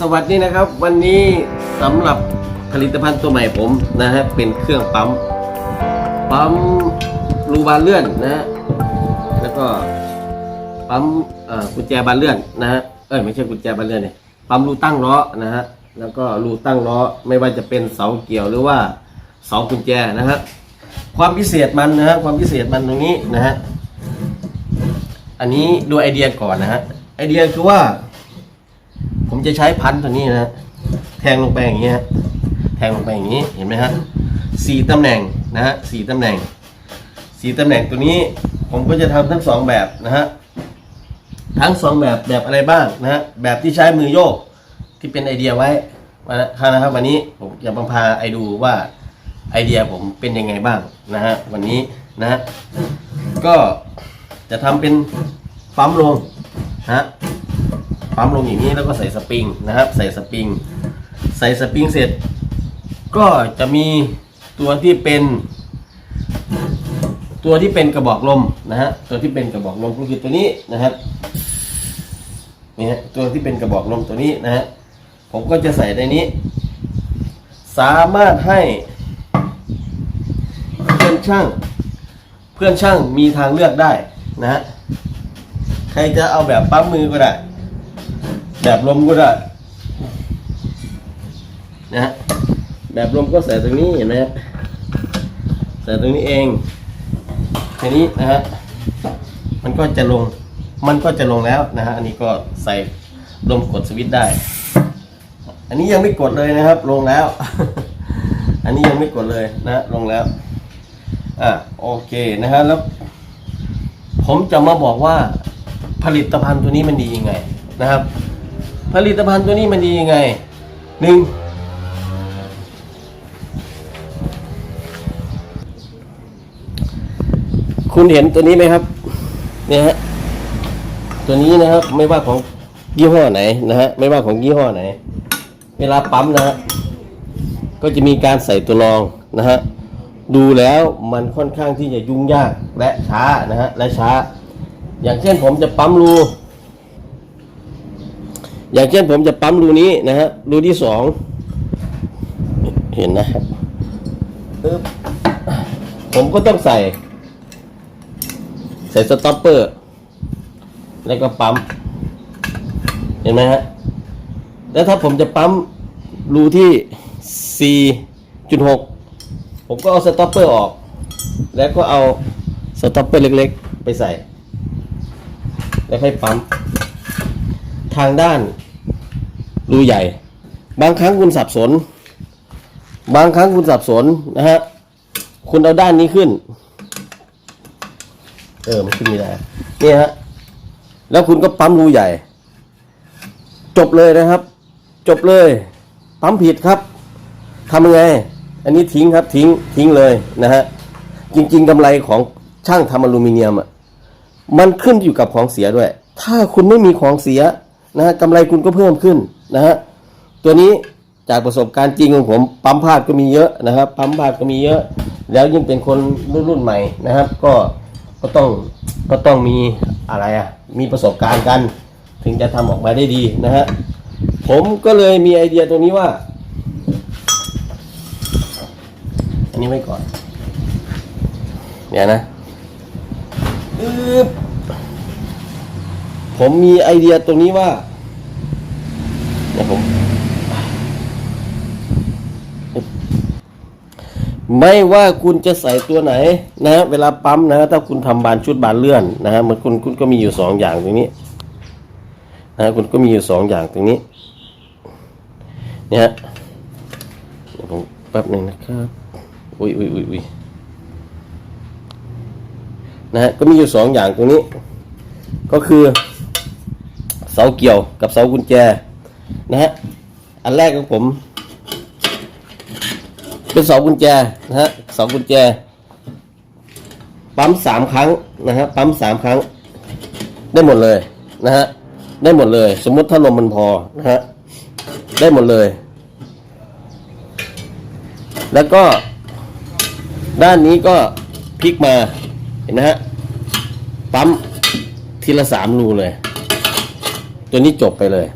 สวัสดีนะครับวันนี้สำหรับผลิตภัณฑ์ตัวใหม่ผมนะฮะเป็นเครื่องปั๊มปั๊มรูบานเลื่อนนะฮะแล้วก็ปั๊มกุญแจบานเลื่อนนะฮะเอ้ยไม่ใช่กุญแจบานเลื่อนเนี่ยปั๊มรูตั้งล้อนะฮะแล้วก็รูตั้งล้อไม่ว่าจะเป็นเสาเกี่ยวหรือว่าเสากุญแจนะฮะความพิเศษมันนะฮะความพิเศษมันตรงนี้นะฮะอันนี้ดูไอเดียก่อนนะฮะไอเดียคือว่า ผมจะใช้พันตัวนี้นะฮะแทงลงไปอย่างนี้ฮะแทงลงไปอย่างนี้เห็นไหมฮะสี่ตำแหน่งนะฮะสี่ตำแหน่งสี่ตำแหน่งตัวนี้ผมก็จะทำทั้งสองแบบนะฮะทั้งสองแบบแบบอะไรบ้างนะฮะแบบที่ใช้มือโยกที่เป็นไอเดียไว้มานะครับ วันนี้ผมจะมาพาไอดูว่าไอเดียผมเป็นยังไงบ้างนะฮะวันนี้นะฮะก็จะทำเป็นปั๊มลงนะฮะ ปั๊มลงอย่างนี้แล้วก็ใส่สปริงนะครับ ใส่สปริง ใส่สปริงเสร็จ ก็จะมีตัวที่เป็น ตัวที่เป็นกระบอกลมนะฮะตัวที่เป็นกระบอกลมก็คือตัวนี้นะครับนี่ฮะตัวที่เป็นกระบอกลมตัวนี้นะฮะผมก็จะใส่ในนี้ สามารถให้เพื่อนช่างเพื่อนช่างมีทางเลือกได้นะฮะใครจะเอาแบบปั๊มมือก็ได้ แบบลมก็ได้นะฮะแบบลมก็ใส่ตรงนี้เห็นไหมครับใส่ตรงนี้เองทีนี้นะฮะมันก็จะลงมันก็จะลงแล้วนะฮะอันนี้ก็ใส่ลมกดสวิตช์ได้ อันนี้ยังไม่กดเลยนะครับ ลงแล้ว อันนี้ยังไม่กดเลยนะลงแล้วอะโอเคนะฮะแล้ว ผมจะมาบอกว่าผลิตภัณฑ์ตัวนี้มันดียังไงนะครับ ผลิตภัณฑ์ตัวนี้มันดียังไงหนึ่งคุณเห็นตัวนี้ไหมครับ เนี่ยฮะ ตัวนี้นะครับ ไม่ว่าของยี่ห้อไหนนะฮะ ไม่ว่าของยี่ห้อไหน เวลาปั๊มนะฮะ ก็จะมีการใส่ตัวรองนะฮะ ดูแล้วมันค่อนข้างที่จะยุ่งยากและช้านะฮะ และช้า อย่างเช่นผมจะปั๊มรู อย่างเช่นผมจะปั๊มรูนี้นะฮะรูที่สองเห็นนะครับปึ๊บผมก็ต้องใส่ ใส่สต็อปเปอร์ แล้วก็ปั๊ม เห็นไหมฮะ แล้วถ้าผมจะปั๊มรูที่ 4.6 ผมก็เอาสต็อปเปอร์ออก แล้วก็เอาสต็อปเปอร์เล็กๆ ไปใส่ แล้วค่อยปั๊ม ทางด้าน รูใหญ่ บางครั้งคุณสับสน บางครั้งคุณสับสนนะฮะ คุณเอาด้านนี้ขึ้น เออมันขึ้นไม่ได้นี่ฮะ แล้วคุณก็ปั๊มรูใหญ่ จบเลยนะครับ จบเลย ปั๊มผิดครับทำยังไง อันนี้ทิ้งครับทิ้งทิ้งเลยนะฮะ จริง ๆกำไรของช่างทำอลูมิเนียมอะ มันขึ้นอยู่กับของเสียด้วย ถ้าคุณไม่มีของเสีย นะฮะกำไรคุณก็เพิ่มขึ้นนะฮะตัวนี้จากประสบการณ์จริงของผมปั๊มพลาดก็มีเยอะนะครับ ปั๊มพลาดก็มีเยอะ แล้วยิ่งเป็นคนรุ่นรุ่นใหม่นะครับ ก็ก็ต้องก็ต้องมีอะไรอะมีประสบการณ์กัน ถึงจะทำออกมาได้ดีนะฮะผมก็เลยมีไอเดียตัวนี้ว่า อันนี้ไว้ก่อน เดี๋ยวนะอึ๊บ ผมมีไอเดียตรงนี้ว่าเดี๋ยผมไม่ว่าคุณจะใส่ตัวไหนนะ เวลาปั๊มนะ ถ้าคุณทำบานชุดบานเลื่อนนะฮะมันคุณคุณก็มีอยู่สองอย่างตรงนี้นะฮะคุณก็มีอยู่สองอย่างตรงนี้ เนี่ยฮะผมแป๊บหนึ่งนะครับอุ้ยอุ้ยอุ้ยอุ้ยนะฮะก็มีอยู่สองอย่างตรงนี้ ก็คือ เสาเกี่ยวกับเสากุญแจนะฮะอันแรกของผม เป็นเสากุญแจนะฮะเสากุญแจ ปั๊มสามครั้งนะฮะปั๊มสามครั้ง ได้หมดเลยนะฮะได้หมดเลย สมมติถ้าลมมันพอนะฮะได้หมดเลย แล้วก็ ด้านนี้ก็พลิกมาเห็นนะฮะปั๊มทีละสามรูเลย ตัวนี้จบไปเลย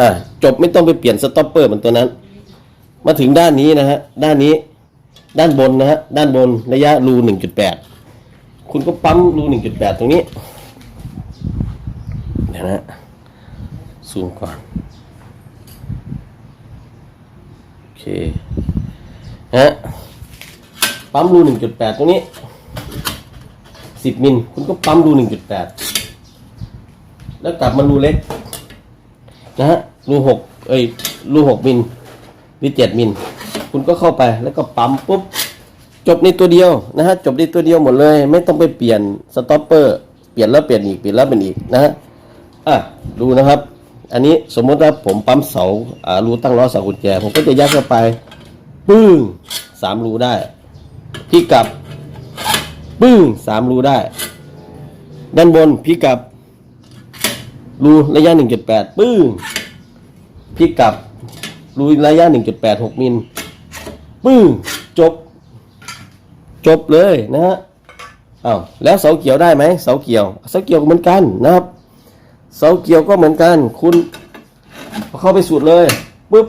อ่าจบไม่ต้องไปเปลี่ยนสต็อปเปอร์เหมือนตัวนั้น มาถึงด้านนี้นะฮะ ด้านนี้ ด้านบนนะฮะ ด้านบนระยะรูหนึ่งจุดแปดคุณก็ปั๊มรูหนึ่งจุดแปดตรงนี้ เดี๋ยวนะซูมก่อน โอเคฮะปั๊มรูหนึ่งจุดแปดตรงนี้สิบมิล คุณก็ปั๊มรูหนึ่งจุดแปดแล้วกลับมารูเล็ก นะฮะรูหกเอ้ยรูหกมิลหรือเจ็ดมิล คุณก็เข้าไปแล้วก็ปั๊มปุ๊บจบในตัวเดียวนะฮะจบในตัวเดียวหมดเลย ไม่ต้องไปเปลี่ยนสต็อปเปอร์เปลี่ยนแล้วเปลี่ยนอีกเปลี่ยนแล้วเปลี่ยนอีกนะฮะอะดูนะครับ อันนี้สมมติว่าผมปั๊มเสาอ่ารูตั้งล้อเสากุญแจ ผมก็จะยัดเข้าไปปึ้งสามรูได้พี่กลับปึ้งสามรูได้ ด้านบนพี่กลับ รูระยะหนึ่งจุดแปดปึ้งพี่กลับ รูระยะหนึ่งจุดแปดหกมิล ปึ้งจบ จบเลยนะฮะอ้าวแล้วเสาเกี่ยวได้ไหมเสาเกี่ยว เสาเกี่ยวเหมือนกันนะครับ เสาเกี่ยวก็เหมือนกัน คุณเอเข้าไปสุดเลยปุ๊บ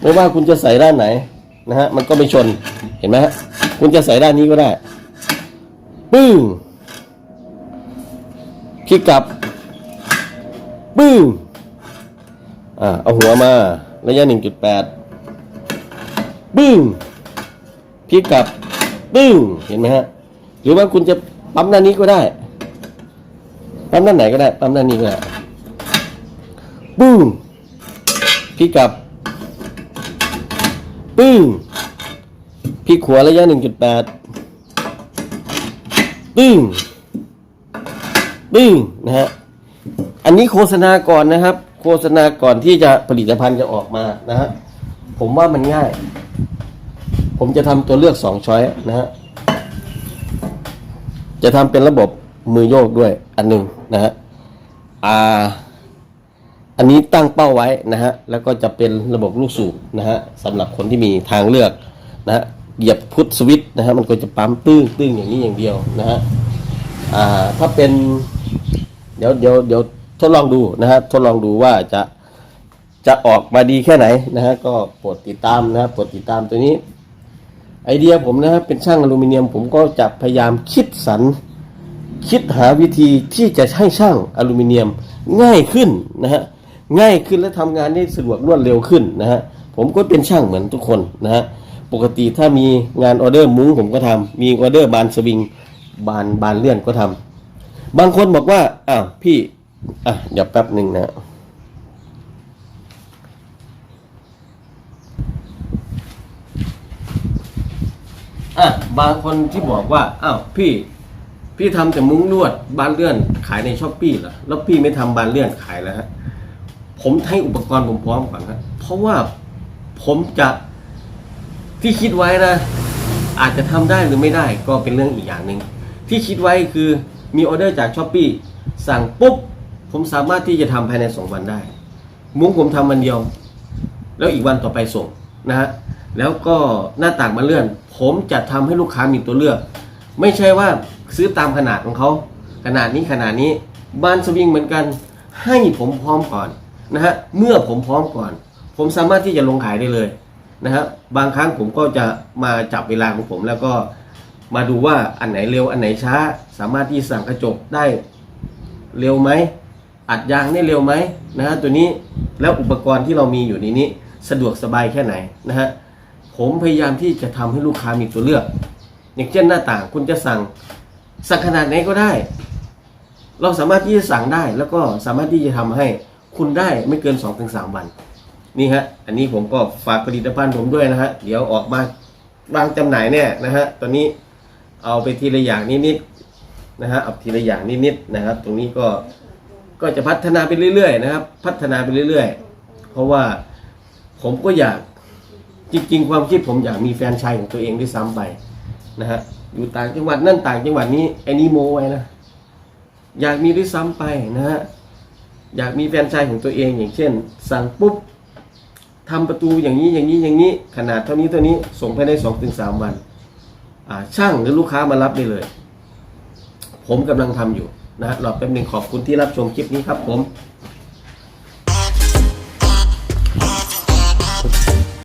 ไม่ว่าคุณจะใส่ด้านไหนนะฮะมันก็ไม่ชนเห็นไหมฮะคุณจะใส่ด้านนี้ก็ได้ ปึ้งคลิกกลับ ปึ้งอ่าเอาหัวมา ระยะหนึ่งจุดแปดปึ้งพลิกกลับปึ้งเห็นไหมฮะ หรือว่าคุณจะปั๊มด้านนี้ก็ได้ ปั๊มด้านไหนก็ได้ ปั๊มด้านนี้ก็ได้ปึ้งพลิกกลับปึ้งพลิกขวาระยะหนึ่งจุดแปดปึ้งปึ้งนะฮะ อันนี้โฆษณาก่อนนะครับ โฆษณาก่อนที่จะผลิตภัณฑ์จะออกมานะฮะผมว่ามันง่าย ผมจะทำตัวเลือกสองช้อยนะฮะจะทำเป็นระบบมือโยกด้วยอันหนึ่งนะฮะอ่าอันนี้ตั้งเป้าไว้นะฮะ แล้วก็จะเป็นระบบลูกสูบนะฮะสำหรับคนที่มีทางเลือกนะฮะ เหยียบพุทสวิตช์นะฮะ มันก็จะปั๊มตื้งตื้งอย่างนี้อย่างเดียวนะฮะ อ่า ถ้าเป็น เดี๋ยวเดี๋ยวเดี๋ยว ทดลองดูนะฮะทดลองดูว่าจะจะออกมาดีแค่ไหนนะฮะก็โปรดติดตามนะฮะโปรดติดตามตัวนี้ ไอเดียผมนะฮะเป็นช่างอลูมิเนียม ผมก็จะพยายามคิดสรรคิดหาวิธีที่จะให้ช่างอลูมิเนียมง่ายขึ้นนะฮะง่ายขึ้นและทำงานได้สะดวกรวดเร็วขึ้นนะฮะผมก็เป็นช่างเหมือนทุกคนนะฮะปกติถ้ามีงานออเดอร์มุ้งผมก็ทำมีออเดอร์บานสวิงบานบานเลื่อนก็ทำบางคนบอกว่าอ้าวพี่ อะเดี๋ยวแป๊บหนึ่งนะอะบางคนที่บอกว่าอ้าวพี่ พี่ทำแต่มุ้งลวดบานเลื่อนขายในช้อปปี้เหรอแล้วพี่ไม่ทำบานเลื่อนขายแล้วฮะผมให้อุปกรณ์ผมพร้อมก่อนฮะเพราะว่าผมจะที่คิดไว้นะ อาจจะทำได้หรือไม่ได้ก็เป็นเรื่องอีกอย่างหนึ่งที่คิดไว้คือมีออเดอร์จากช้อปปี้สั่งปุ๊บ ผมสามารถที่จะทำภายในสองวันได้ มุ้งผมทำวันเดียว แล้วอีกวันต่อไปส่งนะฮะแล้วก็หน้าต่างมาเลื่อน ผมจะทำให้ลูกค้ามีตัวเลือก ไม่ใช่ว่าซื้อตามขนาดของเขาขนาดนี้ขนาดนี้บ้านสวิงเหมือนกัน ให้ผมพร้อมก่อนนะฮะเมื่อผมพร้อมก่อน ผมสามารถที่จะลงขายได้เลยนะฮะบางครั้งผมก็จะมาจับเวลาของผมแล้วก็มาดูว่าอันไหนเร็วอันไหนช้า สามารถที่สั่งกระจกได้เร็วไหม อัดยางได้เร็วไหมนะฮะตัวนี้แล้วอุปกรณ์ที่เรามีอยู่ในนี้สะดวกสบายแค่ไหนนะฮะผมพยายามที่จะทำให้ลูกค้ามีตัวเลือก อย่างเช่นหน้าต่างคุณจะสั่งสั่งขนาดไหนก็ได้ เราสามารถที่จะสั่งได้ แล้วก็สามารถที่จะทำให้คุณได้ไม่เกิน2-3วันนี่ฮะอันนี้ผมก็ฝากผลิตภัณฑ์ผมด้วยนะฮะเดี๋ยวออกมาวางจำหน่ายเนี่ยนะฮะตอนนี้เอาไปทีละอย่างนิดๆนะฮะเอาทีละอย่างนิดๆนะครับ ตรงนี้ก็ ก็จะพัฒนาไปเรื่อยๆนะครับ พัฒนาไปเรื่อยๆ เพราะว่าผมก็อยากจริงๆ ความคิดผมอยากมีแฟนชายของตัวเองด้วยซ้ำไปนะฮะอยู่ต่างจังหวัดนั่นต่างจังหวัดนี้ไอ้นี่โมไว้นะอยากมีด้วยซ้ำไปนะฮะอยากมีแฟนชายของตัวเองอย่างเช่น สั่งปุ๊บทำประตูอย่างนี้อย่างนี้อย่างนี้ขนาดเท่านี้เท่านี้ส่งภายในสองถึงสามวัน ช่างหรือลูกค้ามารับได้เลย ผมกำลังทำอยู่ นะฮะรอแป๊บหนึ่งขอบคุณที่รับชมคลิปนี้ครับผม